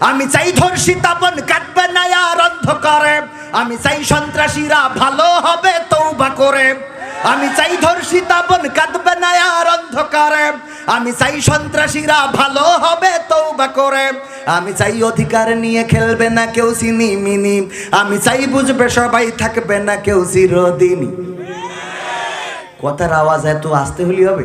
আমি চাই ধর্ষিতা বোন কাটবে না আর অন্ধকারে। আমি চাই সন্ত্রাসীরা ভালো হবে তৌবা করে। আমি চাই ধর্ষিতা বোন কাঁদবে না আর অন্ধকারে। আমি চাই সন্ত্রাসীরা ভালো হবে তৌবা করে। আমি চাই অধিকার নিয়ে খেলবে না কেউ সিনি মিনি। আমি চাই বুঝবে সবাই থাকবে না কেউ চিরদিনই কথার আওয়াজ এত আসতে হলি হবে?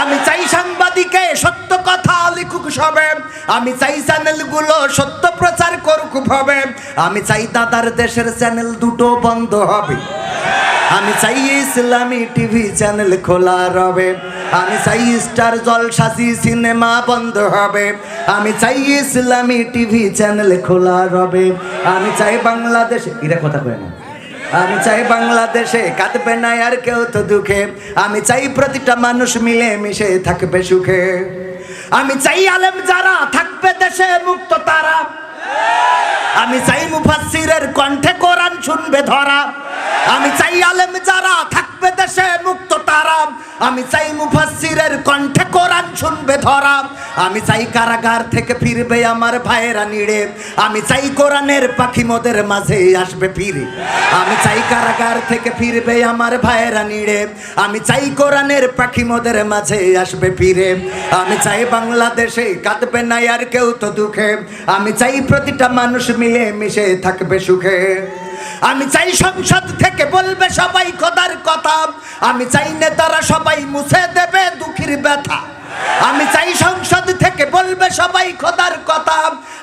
আমি চাই সাংবাদিকে সত্য কথা লিখুক সবে। আমি চাই চ্যানেলগুলো সত্য প্রচার করুক ভবে। আমি চাই দাদার দেশের চ্যানেল দুটো বন্ধ হবে। আমি চাই ইসলামী টিভি চ্যানেল খোলা রবে। আমি চাই স্টার জলসাসি সিনেমা বন্ধ হবে। আমি চাই ইসলামী টিভি চ্যানেল খোলা রবে। আমি চাই বাংলাদেশে এরা কথা কয় না। আমি চাই বাংলাদেশে কাঁদবে না আর কেউ তো দুঃখে। আমি চাই প্রতিটা মানুষ মিলে মিশে থাকবে সুখে। আমি চাই আলেম যারা থাকবে দেশে মুক্ত তারা। আমি চাই মুফাসসিরের কণ্ঠে কোরআন শুনবে ধরা। আমি চাই আলেম যারা থাকবে দেশে মুক্ত তারা। আমি চাই মুফাসসিরের কণ্ঠে শুনবে ধরা। আমি চাই কারাগার থেকে ফিরবে আমার ভাইয়েরা নিড়ে। আমি চাই কোরআনের পাখি মদের মাঝে আসবে ফিরে। আমি চাই কারাগার থেকে ফিরবে আমার ভাইয়েরা নিড়ে। আমি চাই কোরআনের পাখি মদের মাঝে আসবে ফিরে। আমি চাই বাংলাদেশে কাঁদবে না আর কেউ তো দুঃখে। আমি চাই প্রতিটা মানুষ মিলে মিশে থাকবে সুখে। আমি চাই সংসদ থেকে বলবে সবাই খোদার কথা। আমি চাই নেতারা সবাই মুছে দেবে দুঃখীর ব্যথা। আমি চাই সংসদ থেকে বলবে সবাই খোদার কথা।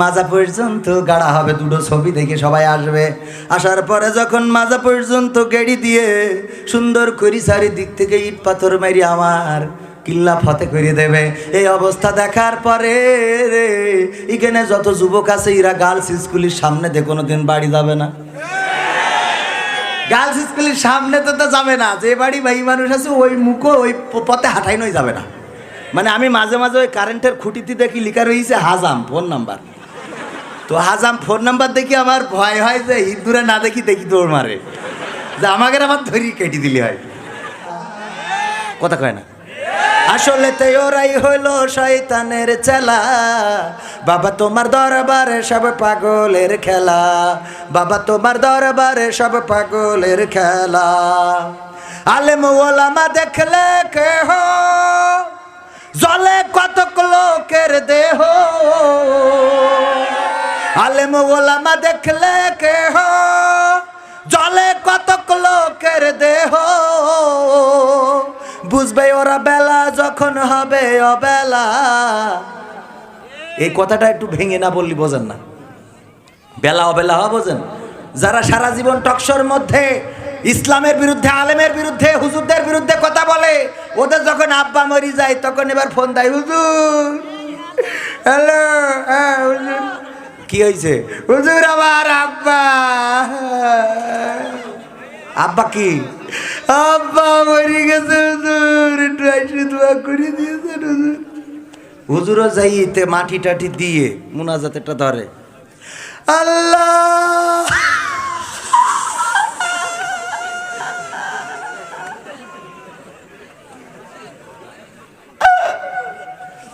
মাজা পর্যন্ত গাড়া হবে, দুটো ছবি দেখে সবাই আসবে। আসার পরে যখন মাজা পর্যন্ত গেড়ি দিয়ে সুন্দর করি চারিদিক থেকে ইট পাথর মারি আমার কিল্লা ফতে করে দেবে। এই অবস্থা দেখার পরে রে এখানে যত যুবক আছে, এরা গার্লস স্কুলের সামনে দিয়ে কোনোদিন বাড়ি যাবে না। গার্লস স্কুলের সামনে তো তো যাবে না, যে বাড়ি ভাই মানুষ আছে, ওই মুখো ওই পথে হাঁটাই নই যাবে না। মানে আমি মাঝে মাঝে ওই কারেন্টের খুঁটিতে দেখি, লিখা রয়েছে হাজাম ফোন নাম্বার তো হাজাম ফোন নাম্বার দেখি আমার ভয় হয় যে হিন্দুরা না দেখি দেখি দৌড় মারে। যে আমাকে আমার ধরি কেটে দিলে হয়। কথা কয় না। আসলে তো ওরাই হইল শয়তানের চেলা। বাবা তোমার দরবারে সব পাগলের খেলা। বাবা তোমার দরবারে সব পাগলের খেলা। আলেম ওলামা দেখলে কে হো জলে কতক লোকের দেহ? আলেম ওলামা দেখলে কে হো জলে কতক লোকের দেহ? বুঝবে ওরা বেলা যখন হবে অবেলা। এই কথাটা একটু ভেঙে না বললি বোঝেন না। বেলা অবেলা হওয়া বোঝেন? যারা সারা জীবন টকশোর মধ্যে, ইসলামের বিরুদ্ধে, আলেমের বিরুদ্ধে, হুজুরদের বিরুদ্ধে কথা বলে, ওদের যখন আব্বা মরি যায়, তখন এবার ফোন দেয়, হুজুর, হ্যালো হ্যাঁ হুজুর। কি হয়েছে? হুজুর আমার আব্বা। আব্বা কি? আব্বা মরি গেছে হুজুর। একটু আইসে দোয়া করে দিয়েছেন হুজুর। হুজুরও যাইতে মাটি টাটি দিয়ে মুনাজাতেটা ধরে। আল্লাহ!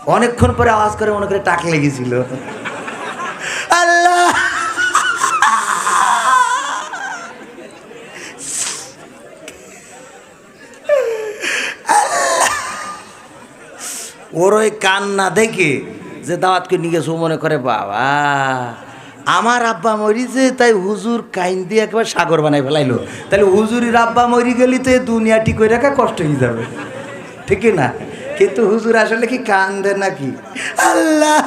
অনেকক্ষণ পরে আওয়াজ করে মনে করে টাক লেগেছিল। আল্লাহ। ওর ওই কান্না দেখে যে দাওয়াতকে নিয়ে গেছে মনে করে, বাবা, আমার আব্বা মরিছে তাই হুজুর কাইন দিয়ে একবার সাগর বানাই ফেলাইলো। তাহলে হুজুরের আব্বা মরি গেলি তো দুনিয়া ঠিক রাখা কষ্ট হয়ে যাবে। ঠিক না? কিন্তু হুজুর আসলে কি কান্দে নাকি? আল্লাহ।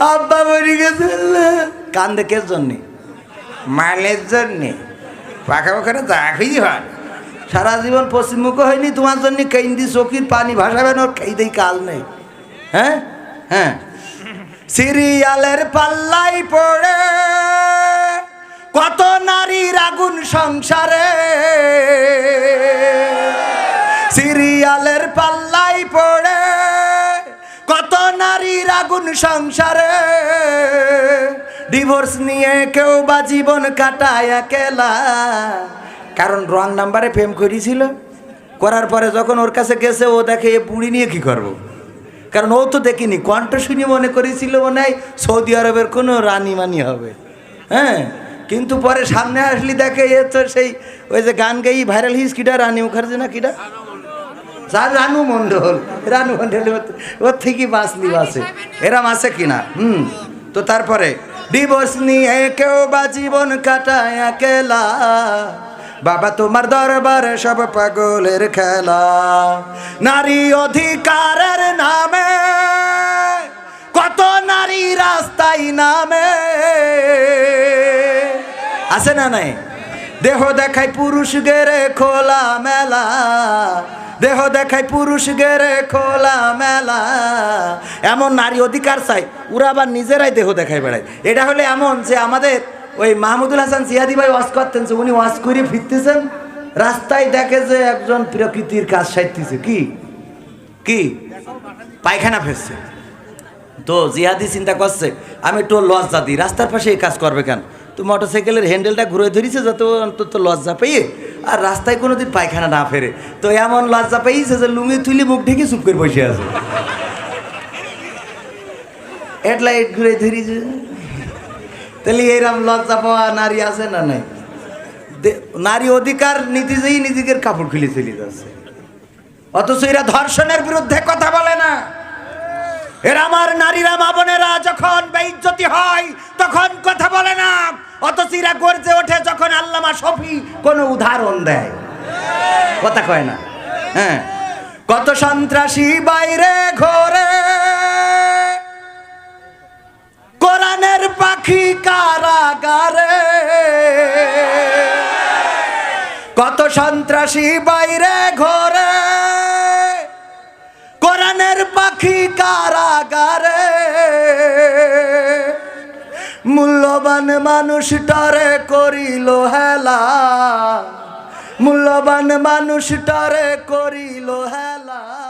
আব্বা মরি গেছে কান্দে কে জন্যে? মালের জন্যে। পাখা যা খুঁজি হয়। সারা জীবন পশ্চিমমুখ হয়নি তোমার জন্য কেন্দি চকির পানি ভাসাবেন ওর খেয়ে দেই কাল নেই। হ্যাঁ? হ্যাঁ? সিরিয়ালের পাল্লাই পড়ে কত নারীর আগুন সংসারে। সিরিয়ালের পাল্লাই পড়ে কত নারীর আগুন সংসারে? ডিভোর্স নিয়ে কেউ বা জীবন কাটায় একেলা। কারণ রং নাম্বারে প্রেম করেছিল। করার পরে যখন ওর কাছে গেছে, ও দেখে এ বুড়ি নিয়ে কি করব। কারণ ও তো দেখিনি, কণ্ঠ শুনি মনে করেছিল মনে হয় সৌদি আরবের কোনো রানী মানি হবে। হ্যাঁ? কিন্তু পরে সামনে আসলি দেখে এ তো সেই ওই যে গান গাই ভাইরাল হিস কিটা রানী মুখার্জি না কিটা যা রানু মণ্ডল রানু মণ্ডল ওর- থেকে বাঁচলি বাসে। এরাম আছে কিনা? হুম। তো তারপরে ডিভোর্স নিয়ে কেউ বা জীবন কাটায় একেলা। বাবা তোমার দরবারে সব পাগলের খেলা। নারী অধিকারের নামে কত নারী রাস্তায় নামে। আছে না নাই? দেহ দেখায় পুরুষ গেরে খোলা মেলা দেহ দেখায় পুরুষ গেরে খোলা মেলা। এমন নারী অধিকার চাই, ওরা আবার নিজেরাই দেহ দেখায় বেড়ায়। এটা হলে এমন যে আমাদের ওই মাহমুদুল হাসান সিয়াদি ভাই ওয়াজ করতেন যে উনি ওয়াজ করে ফিরতেছেন, রাস্তায় দেখে যে একজন প্রকৃতির কাজ সাইতেছে কি? কি? পায়খানা ফেসছে তো জিহাদি চিন্তা করছে, আমি একটু লজ্জা দিই, রাস্তার পাশে এই কাজ করবে কেন? তো মোটরসাইকেলের হ্যান্ডেলটা ঘুরে ধরেছে, যাতে অন্তত লজ্জা পেয়ে আর রাস্তায় কোনো দিন পায়খানা না ফেরে। তো এমন লজ্জা পেয়েছে যে লুঙ্গি তুলি মুখ ঢেকে চুপ করে বসে আছে। হেডলাইট ঘুরে ধরেছে। তাহলে এরম লজ্জা পাওয়া নারী আছে না নাই? নারী অধিকার নীতি যেই নিজেদের কাপড় খুলে চলে যাচ্ছে। অথচ এরা ধর্ষণের বিরুদ্ধে কথা বলে না। এরা আমার নারীরা, মা বোনেরা যখন বেইজ্জতি হয়, তখন কথা বলে না। অথচ এরা গর্জে ওঠে যখন আল্লামা শফি কোনো উদাহরণ দেয়। কথা কয় না? হ্যাঁ। কত সন্ত্রাসী বাইরে ঘোরে। কোরআনের পাখি কারাগারে। কত সন্ত্রাসী বাইরে মূল্যবান মানুষ টরে করিল হেলা। মূল্যবান মানুষ টরে করিল হেলা।